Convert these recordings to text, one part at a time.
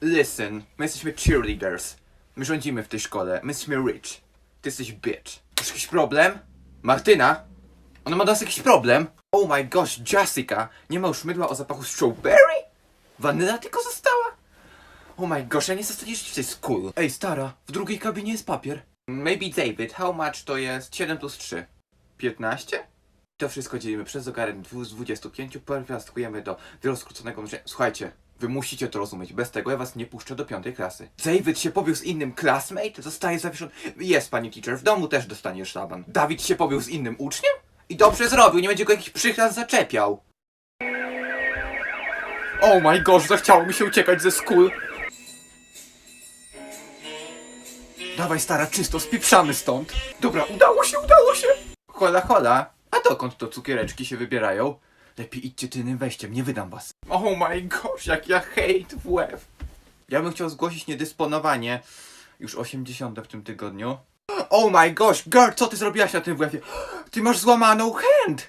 Listen, my jesteśmy cheerleaders. My rządzimy w tej szkole. My jesteśmy rich. Ty jesteś bitch. Masz jakiś problem? Martyna? Ona ma do nas jakiś problem? Oh my gosh, Jessica! Nie ma już mydła o zapachu strawberry? Wanyla tylko została? Oh my gosh, ja nie chcę w tej school. Ej, stara, w drugiej kabinie jest papier. Maybe David, how much to jest 7 plus 3? 15? To wszystko dzielimy przez ogarek dwu- z 25, pierwiastkujemy do wieloskróconego. Słuchajcie, wy musicie to rozumieć, bez tego ja was nie puszczę do piątej klasy. David się pobił z innym classmate, zostaje zawieszony. Jest pani teacher, w domu też dostaniesz szlaban. Dawid się pobił z innym uczniem? I dobrze zrobił, nie będzie go jakiś przychlas zaczepiał. Oh my gosh, zachciało mi się uciekać ze school. Dawaj stara, czysto, spieprzamy stąd. Dobra, udało się, udało się. Hola, hola. A dokąd to cukiereczki się wybierają? Lepiej idźcie tylnym wejściem, nie wydam was. Oh my gosh, jak ja hate w łeb. Ja bym chciał zgłosić niedysponowanie. Już 80 w tym tygodniu. Oh my gosh, girl, co ty zrobiłaś na tym WF-ie? Ty masz złamaną hand!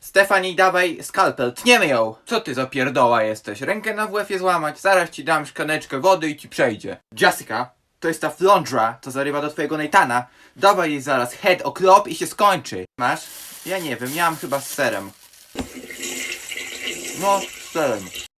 Stefani, dawaj skalpel, tniemy ją! Co ty za pierdoła jesteś? Rękę na WF-ie złamać, zaraz ci dam szklaneczkę wody i ci przejdzie. Jessica, to jest ta flądra, co zarywa do twojego Natana. Dawaj jej zaraz head o klop i się skończy. Masz? Ja nie wiem, ja mam chyba z serem. No, z serem.